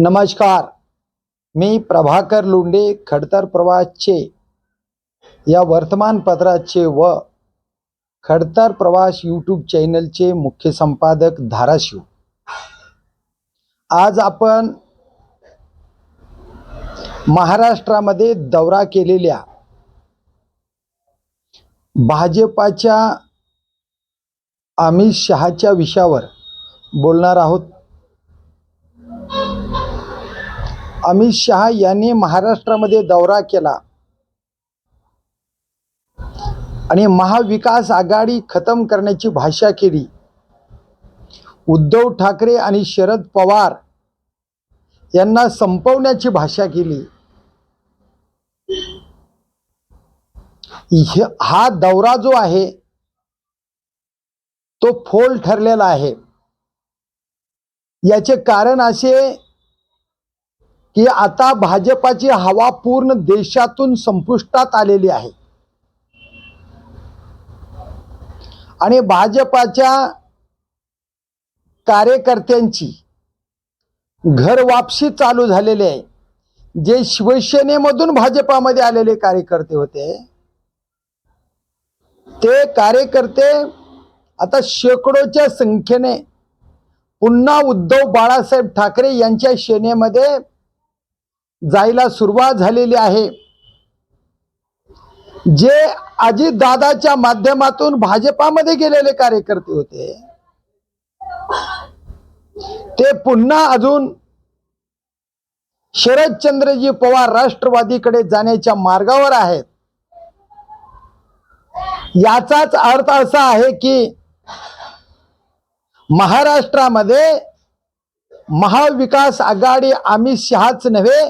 नमस्कार. मी प्रभाकर लोंढे खडतर प्रवासचे या वर्तमानपत्राचे व खडतर प्रवास यूट्यूब चॅनलचे मुख्य संपादक धाराशिव. आज आपण महाराष्ट्रामध्ये दौरा केलेल्या भाजपाच्या अमित शहाच्या विषयावर बोलणार आहोत. अमित शहा यांनी महाराष्ट्रामध्ये दौरा केला. आणि महाविकास आघाडी खतम करण्याची भाषा केली. उद्धव ठाकरे आणि शरद पवार यांना संपवण्याची भाषा केली. हा दौरा जो आहे तो फोल ठरलेला आहे. याचे कारण असे की आता भाजपाची हवा पूर्ण देशातून संपुष्टात आलेली आहे. आणि भाजपाच्या कार्यकर्त्यांची घर वापसी चालू झालेली आहे. जे शिवसेनेमधून भाजपामध्ये आलेले कार्यकर्ते होते ते कार्यकर्ते आता शेकडोच्या संख्येने पुन्हा उद्धव बाळासाहेब ठाकरे यांच्या सेनेमध्ये जायला सुरुवात झालेली आहे. जे अजितदादाच्या माध्यमातून भाजपामध्ये गेलेले कार्यकर्ते होते ते पुन्हा अजून शरदचंद्रजी पवार राष्ट्रवादीकडे जाण्याच्या मार्गावर आहेत. याचाच अर्थ असा आहे की महाराष्ट्रामध्ये महाविकास आघाडी अमित शहाच नव्हे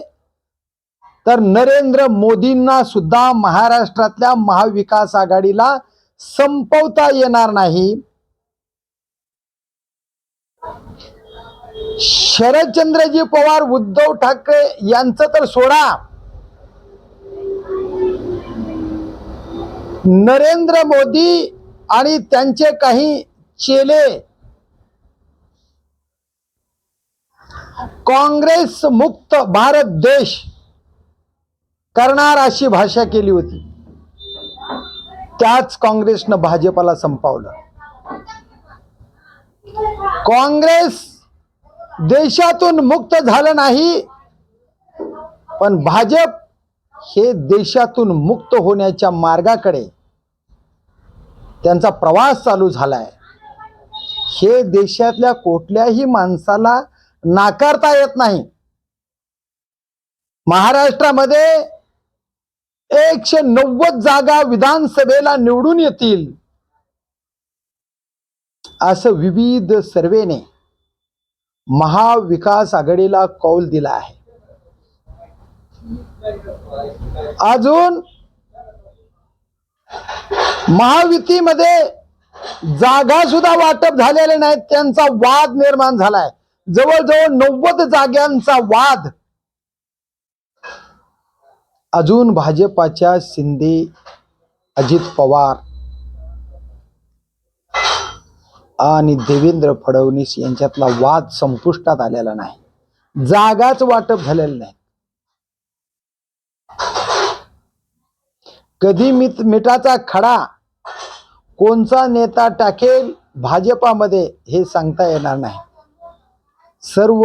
तर नरेंद्र मोदींना सुद्धा महाराष्ट्रातल्या महाविकास आघाडीला संपवता येणार नाही. शरदचंद्रजी पवार उद्धव ठाकरे यांचं तर सोडा. नरेंद्र मोदी आणि त्यांचे काही चेले. काँग्रेस मुक्त भारत देश. करणार अशी भाषा केली होती. त्याच काँग्रेसनं भाजपाला संपवलं. काँग्रेस देशातून मुक्त झालं नाही पण भाजप हे देशातून मुक्त होण्याच्या मार्गाकडे त्यांचा प्रवास चालू झालाय. हे देशातल्या कुठल्याही माणसाला नाकारता येत नाही. महाराष्ट्रामध्ये एकशे नव्वद जागा विधानसभेला निवडून येतील. असं विविध सर्वेने महाविकास आघाडीला कौल दिला आहे. अजून महायुतीमध्ये जागा सुद्धा वाटप झालेले नाहीत त्यांचा वाद निर्माण झालाय. जवळजवळ नव्वद जाग्यांचा वाद अजून भाजपाच्या शिंदे अजित पवार आणि देवेंद्र फडणवीस यांच्यातला वाद संपुष्टात आलेला नाही. जागाच वाटप झालेलं नाही. कधी मित मिठाचा खडा कोणचा नेता टाकेल भाजपामध्ये हे सांगता येणार नाही. सर्व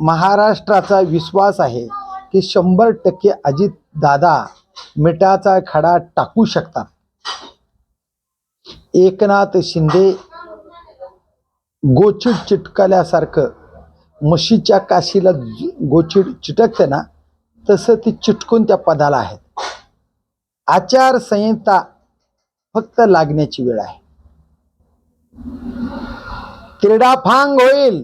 महाराष्ट्राचा विश्वास आहे की शंभर टक्के अजित दादा मिठाचा खडा टाकू शकतात एकनाथ शिंदे गोचिड चिटकल्यासारखं म्हशीच्या काशीला गोचिड चिटकते ना तसं ती चिटकून त्या पदाला आहेत. आचारसंहिता फक्त लागण्याची वेळ आहे. क्रीडाफांग होईल.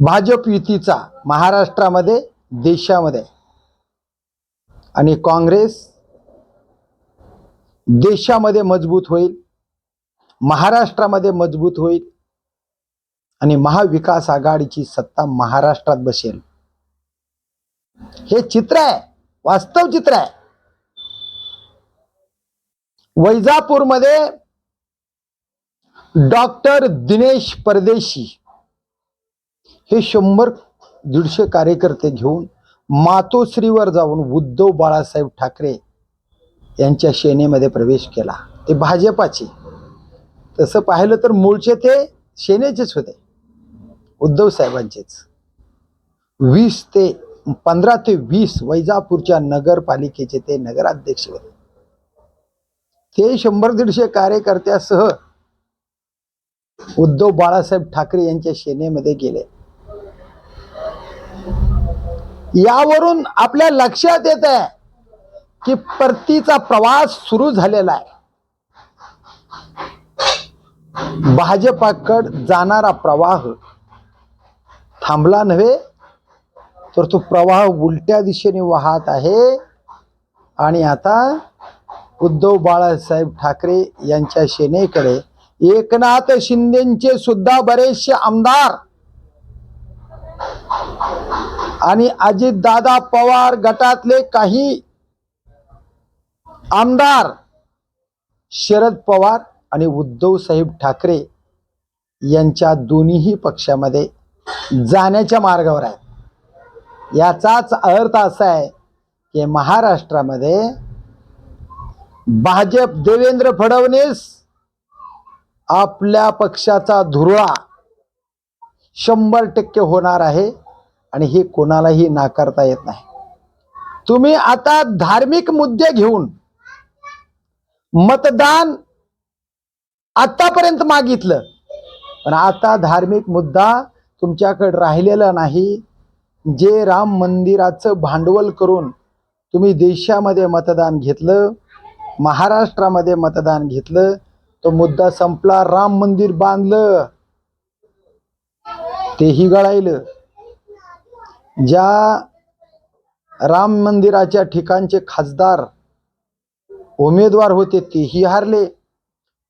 भाजप युतीचा महाराष्ट्रामध्ये देशामध्ये. आणि काँग्रेस देशामध्ये मजबूत होईल महाराष्ट्रामध्ये मजबूत होईल आणि महाविकास आघाडीची सत्ता महाराष्ट्रात बसेल. हे चित्र आहे वास्तव चित्र आहे. वैजापूरमध्ये डॉक्टर दिनेश परदेशी हे शंभर दीडशे कार्यकर्ते घेऊन मातोश्रीवर जाऊन उद्धव बाळासाहेब ठाकरे यांच्या सेनेमध्ये प्रवेश केला. ते भाजपाचे. तसं पाहिलं तर मूळचे ते सेनेचेच होते. उद्धव साहेबांचेच. वीस ते पंधरा ते वीस वैजापूरच्या नगरपालिकेचे ते नगराध्यक्ष होते. ते शंभर दीडशे कार्यकर्त्यासह उद्धव बाळासाहेब ठाकरे यांच्या सेनेमध्ये गेले. यावरून आपल्या लक्षात येत आहे की परतीचा प्रवास सुरू झालेला आहे. भाजपाकड जाणारा प्रवाह थांबला नव्हे तर तो प्रवाह उलट्या दिशेने वाहत आहे. आणि आता उद्धव बाळासाहेब ठाकरे यांच्या सेनेकडे एकनाथ शिंदेचे सुद्धा बरेचसे आमदार आणि अजितदादा पवार गटातले काही आमदार शरद पवार आणि उद्धव साहेब ठाकरे यांच्या दोन्हीही पक्षामध्ये जाण्याच्या मार्गावर आहेत. याचाच अर्थ असा आहे की महाराष्ट्रामध्ये भाजप देवेंद्र फडणवीस आपल्या पक्षाचा धुरळा शंभर टक्के होणार आहे. आणि हे कोणालाही नाकारता येत नाही. तुम्ही आता धार्मिक मुद्दे घेऊन मतदान आतापर्यंत मागितलं. पण आता धार्मिक मुद्दा तुमच्याकडे राहिलेला नाही. जे राम मंदिराचं भांडवल करून तुम्ही देशामध्ये मतदान घेतलं महाराष्ट्रामध्ये मतदान घेतलं तो मुद्दा संपला राम मंदिर बांधलं तेही गळायलं. ज्या राम मंदिराच्या ठिकाणचे खासदार उमेदवार होते तेही हारले.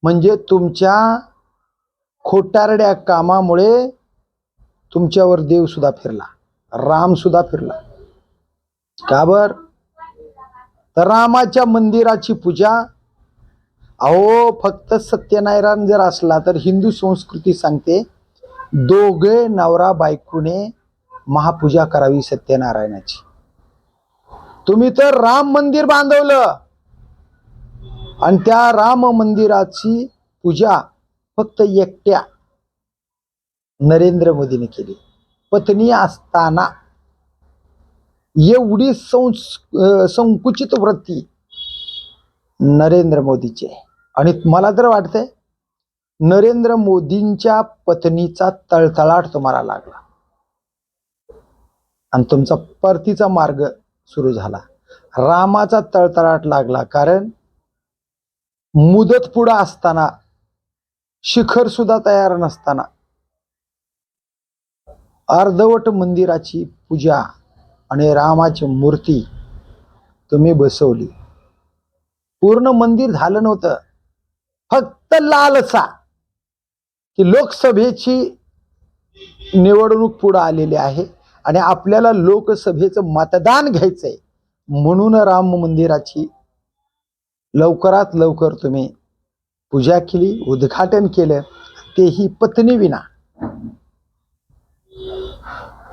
म्हणजे तुमच्या खोटारड्या कामामुळे तुमच्यावर देव सुद्धा फिरला राम सुद्धा फिरला. का बर? तर रामाच्या मंदिराची पूजा अहो फक्त सत्यनारायण जर असला तर हिंदू संस्कृती सांगते दोघे नवरा बायकोने महापूजा करावी सत्यनारायणाची. तुम्ही तर राम मंदिर बांधवलं. आणि त्या राम मंदिराची पूजा फक्त एकट्या नरेंद्र मोदीने केली. पत्नी असताना एवढी संस संकुचित वृत्ती नरेंद्र मोदीची आहे. आणि मला तर वाटतंय नरेंद्र मोदींच्या पत्नीचा तळतळाट तुम्हाला लागला. आणि तुमचा परतीचा मार्ग सुरू झाला. रामाचा तळतळाट लागला कारण मुदत पुढं असताना शिखर सुद्धा तयार नसताना अर्धवट मंदिराची पूजा आणि रामाची मूर्ती तुम्ही बसवली. पूर्ण मंदिर झालं नव्हतं. फक्त लालसा की लोकसभेची निवडणूक पुढं आलेली आहे. आणि आपल्याला लोकसभेचं मतदान घ्यायचंय. म्हणून राम मंदिराची लवकरात लवकर तुम्ही पूजा केली उद्घाटन केलं तेही पत्नी विना.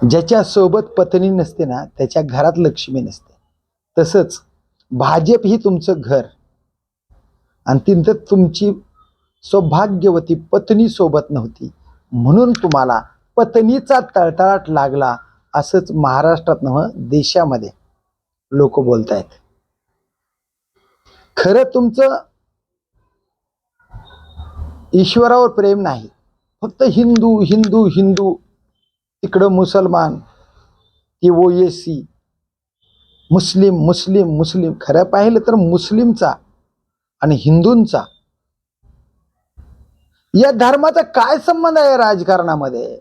ज्याच्या सोबत पत्नी नसते ना त्याच्या घरात लक्ष्मी नसते. तसंच भाजप ही तुमचं घर. आणि तिथं तुमची सौभाग्यवती पत्नी सोबत नव्हती. म्हणून तुम्हाला पत्नीचा तळतळाट लागला. असंच महाराष्ट्रात नव्ह देशामध्ये लोक बोलतायत. खरं तुमचं ईश्वरावर प्रेम नाही. फक्त हिंदू हिंदू हिंदू तिकडं मुसलमान ती ओएसी मुस्लिम मुस्लिम मुस्लिम खरं पाहिलं तर मुस्लिमचा आणि हिंदूंचा. या धर्माचा काय संबंध आहे राजकारणामध्ये?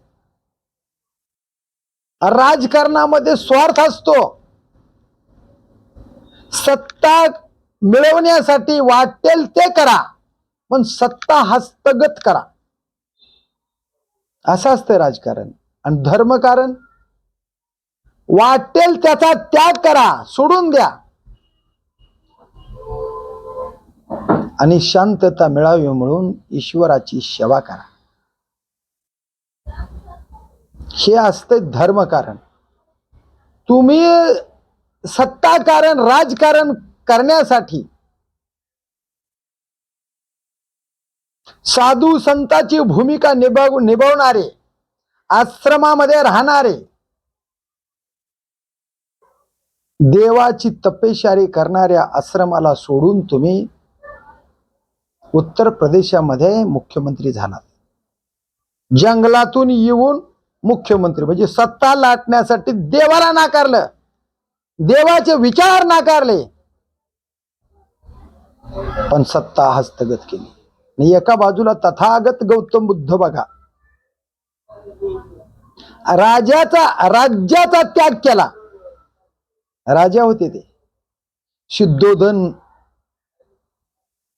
राजकारणामध्ये स्वार्थ असतो. सत्ता मिळवण्यासाठी वाटेल ते करा पण सत्ता हस्तगत करा. असं असतं राजकारण. आणि धर्मकारण वाटेल त्याचा त्याग करा सोडून द्या. आणि शांतता मिळावी म्हणून ईश्वराची सेवा करा. हे असतं धर्मकारण. तुम्ही सत्ताकारण राजकारण करण्यासाठी साधू संताची भूमिका निभाव निभावणारे आश्रमामध्ये राहणारे देवाची तपेशारी करणाऱ्या आश्रमाला सोडून तुम्ही उत्तर प्रदेशामध्ये मुख्यमंत्री झालात. जंगलातून येऊन मुख्यमंत्री. म्हणजे सत्ता लाटण्यासाठी देवाला नाकारलं. देवाचे विचार नाकारले. पण सत्ता हस्तगत केली. आणि एका बाजूला तथागत गौतम बुद्ध बघा. राजाचा राज्याचा त्याग केला. राजा होते ते. सिद्धोधन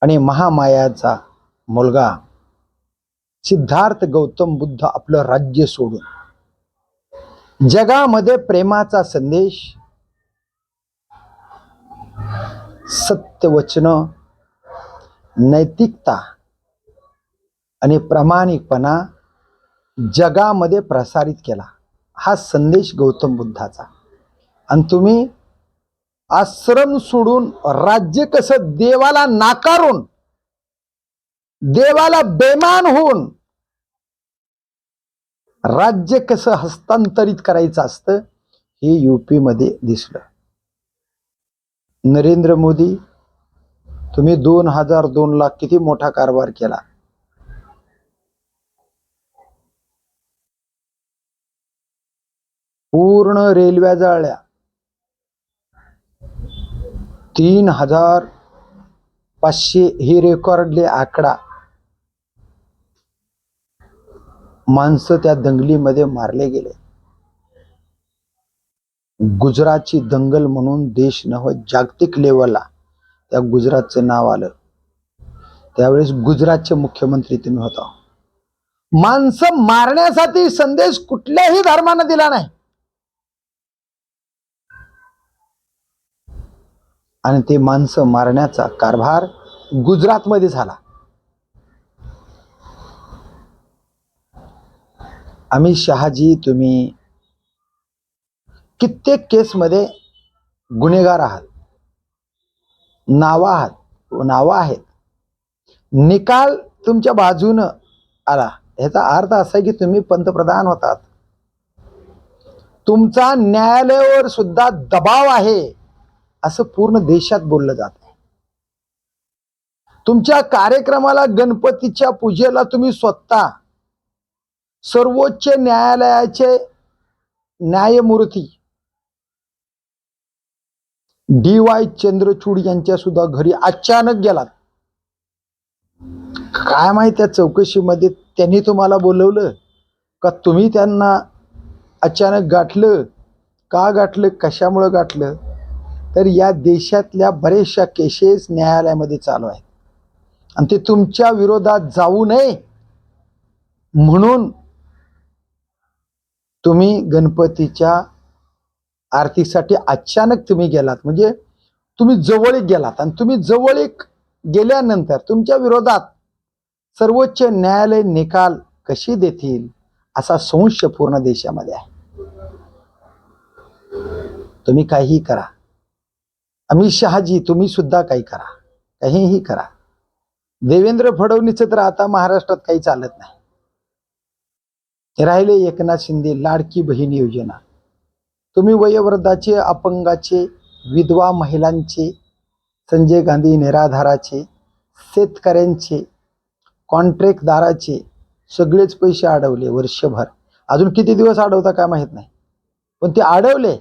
आणि महामायाचा मुलगा सिद्धार्थ गौतम बुद्ध आपलं राज्य सोडून. जगामध्ये प्रेमाचा संदेश सत्यवचन नैतिकता आणि प्रामाणिकपणा जगामध्ये प्रसारित केला. हा संदेश गौतम बुद्धाचा. आणि तुम्ही आश्रम सोडून राज्य कसं देवाला नाकारून देवाला बेमान होऊन राज्य कसं हस्तांतरित करायचं असतं हे युपी मध्ये दिसलं. नरेंद्र मोदी तुम्ही दोन हजार दोन लाख किती मोठा कारभार केला? पूर्ण रेल्वे जाळल्या. तीन हजार पाचशे हे रेकॉर्डले आकडा. माणसं त्या दंगलीमध्ये मारले गेले. गुजरातची दंगल म्हणून देश नव जागतिक लेवलला त्या गुजरातचं नाव आलं. त्यावेळेस गुजरातचे मुख्यमंत्री तुम्ही होता. माणसं मारण्यासाठी संदेश कुठल्याही धर्मानं दिला नाही. आणि ते माणसं मारण्याचा कारभार गुजरातमध्ये झाला. अमित शहाजी तुम्ही कित्येक केसमध्ये गुन्हेगार आहात. नावं आहात. नावं आहेत. निकाल तुमच्या बाजूनं आला. ह्याचा अर्थ असा आहे की तुम्ही पंतप्रधान होतात. तुमचा न्यायालयावर सुद्धा दबाव आहे असं पूर्ण देशात बोललं जात आहे. तुमच्या कार्यक्रमाला गणपतीच्या पूजेला तुम्ही स्वतः सर्वोच्च न्यायालयाचे न्यायमूर्ती डी वाय चंद्रचूड यांच्या सुद्धा घरी अचानक गेलात. काय माहीत त्या चौकशीमध्ये त्यांनी तुम्हाला बोलवलं का? तुम्ही त्यांना अचानक गाठलं? का गाठलं? कशामुळं गाठलं? तर या देशातल्या बरेचशा केसेस न्यायालयामध्ये चालू आहेत. आणि ते तुमच्या विरोधात जाऊ नये म्हणून तुम्ही गणपतीच्या आरतीसाठी अचानक तुम्ही गेलात. म्हणजे तुम्ही जवळीक गेलात आणि तुम्ही जवळीक गेल्यानंतर तुमच्या विरोधात सर्वोच्च न्यायालय निकाल कशी देतील असा संशय पूर्ण देशामध्ये आहे. तुम्ही काहीही करा. अमित शहाजी तुम्ही सुद्धा काही करा. काहीही करा. देवेंद्र फडणवीस तर आता महाराष्ट्रात काही चालत नाही. राहिले एकनाथ शिंदे लाडकी बहीण योजना. तुम्ही वयोवृद्धाचे अपंगाचे विधवा महिलांचे संजय गांधी निराधाराचे शेतकऱ्यांचे कॉन्ट्रॅक्टदाराचे सगळेच पैसे अडवले वर्षभर. अजून किती दिवस अडवता काय माहीत नाही. पण ते अडवले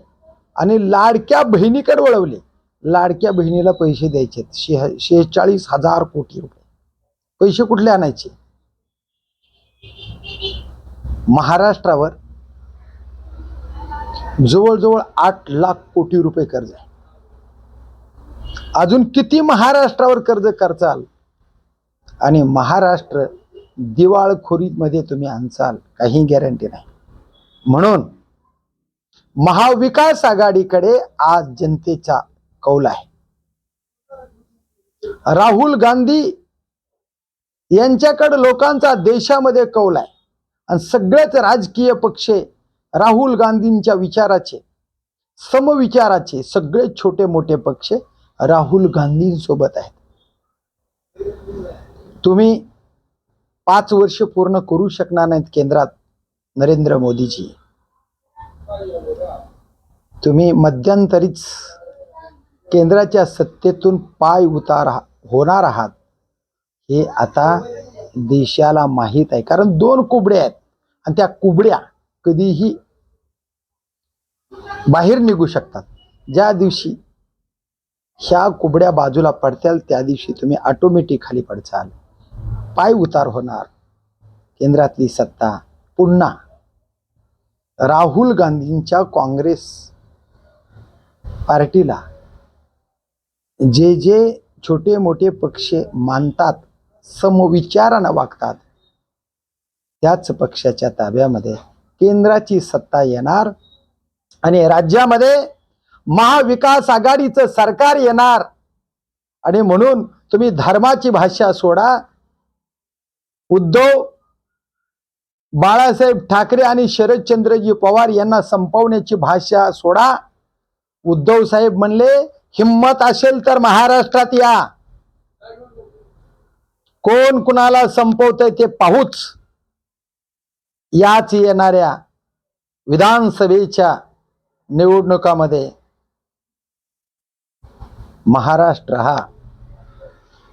आणि लाडक्या बहिणीकडे वळवले. लाडक्या बहिणीला पैसे द्यायचे शे शेहेचाळीस हजार कोटी रुपये. पैसे कुठले आणायचे? महाराष्ट्रावर जवळजवळ आठ लाख कोटी रुपये कर्ज आहे. अजून किती महाराष्ट्रावर कर्ज करचाल? आणि महाराष्ट्र दिवाळखोरीमध्ये तुम्ही आणचाल काही गॅरंटी नाही. म्हणून महाविकास आघाडीकडे आज जनतेचा कौल आहे. राहुल गांधी यांच्याकडे लोकांचा देशामध्ये कौल आहे. आणि सगळेच राजकीय पक्ष राहुल गांधींच्या विचाराचे समविचाराचे सगळे छोटे मोठे पक्ष राहुल गांधींसोबत आहेत. तुम्ही पाच वर्ष पूर्ण करू शकणार नाहीत केंद्रात नरेंद्र मोदीजी. तुम्ही मध्यंतरीच केंद्राच्या सत्तेतून पाय उतार होणार आहात. हे आता देशाला माहीत आहे. कारण दोन कुबड्या आहेत. आणि त्या कुबड्या कधीही बाहेर निघू शकतात. ज्या दिवशी ह्या कुबड्या बाजूला पडताल त्या दिवशी तुम्ही ऑटोमॅटिक खाली पडचाल. पाय उतार होणार. केंद्रातली सत्ता पुन्हा राहुल गांधींच्या काँग्रेस पार्टीला जे जे छोटे मोठे पक्ष मानतात समविचारानं वागतात. त्याच पक्षाच्या ताब्यामध्ये केंद्राची सत्ता येणार आणि राज्यामध्ये महाविकास आघाडीचं सरकार येणार. आणि म्हणून तुम्ही धर्माची भाषा सोडा. उद्धव बाळासाहेब ठाकरे आणि शरदचंद्रजी पवार यांना संपवण्याची भाषा सोडा. उद्धव साहेब म्हणले हिम्मत असेल तर महाराष्ट्रात या. कोण कुणाला संपवतंय ते पाहूच. याच येणाऱ्या विधानसभेच्या निवडणुकामध्ये महाराष्ट्र हा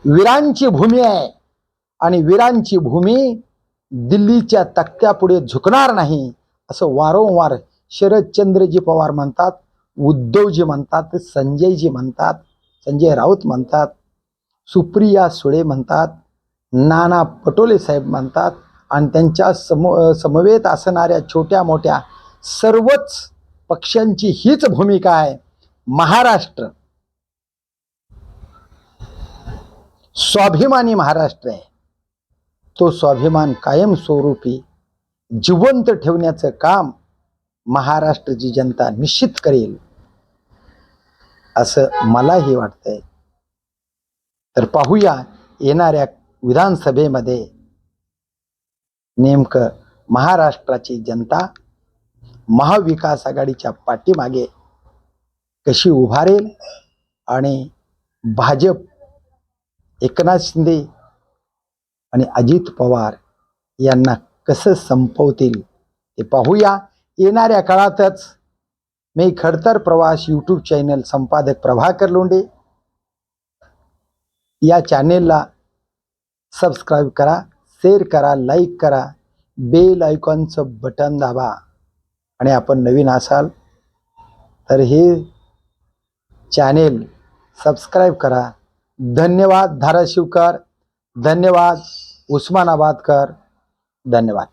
वीरांची भूमी आहे आणि वीरांची भूमी दिल्लीच्या तक्त्यापुढे झुकणार नाही असं वारंवार शरदचंद्रजी पवार म्हणतात उद्धवजी म्हणतात संजयजी म्हणतात संजय राऊत म्हणतात सुप्रिया सुळे म्हणतात नाना पटोले साहेब म्हणतात आणि त्यांच्या सम समवेत असणाऱ्या छोट्या मोठ्या सर्वच पक्षांची हीच भूमिका आहे. महाराष्ट्र. स्वाभिमानी महाराष्ट्र आहे. तो स्वाभिमान कायमस्वरूपी जिवंत ठेवण्याचं काम महाराष्ट्राची जनता निश्चित करेल असं मलाही वाटतंय. तर पाहूया येणाऱ्या विधानसभेमध्ये नेमकं महाराष्ट्राची जनता महाविकास आघाडीच्या पाठीमागे कशी उभारेल आणि भाजप एकनाथ शिंदे आणि अजित पवार यांना कसं संपवतील ते पाहूया. येणाऱ्या काळातच मी खडतर प्रवास यूट्यूब चॅनल संपादक प्रभाकर लोंडे या चॅनेलला सबस्क्राईब करा शेअर करा लाईक करा बेल आयकॉनचं बटन दाबा. आणि आपण नवीन असाल तर हे चॅनेल सबस्क्राईब करा. धन्यवाद धाराशिवकर. धन्यवाद उस्मानाबादकर. धन्यवाद.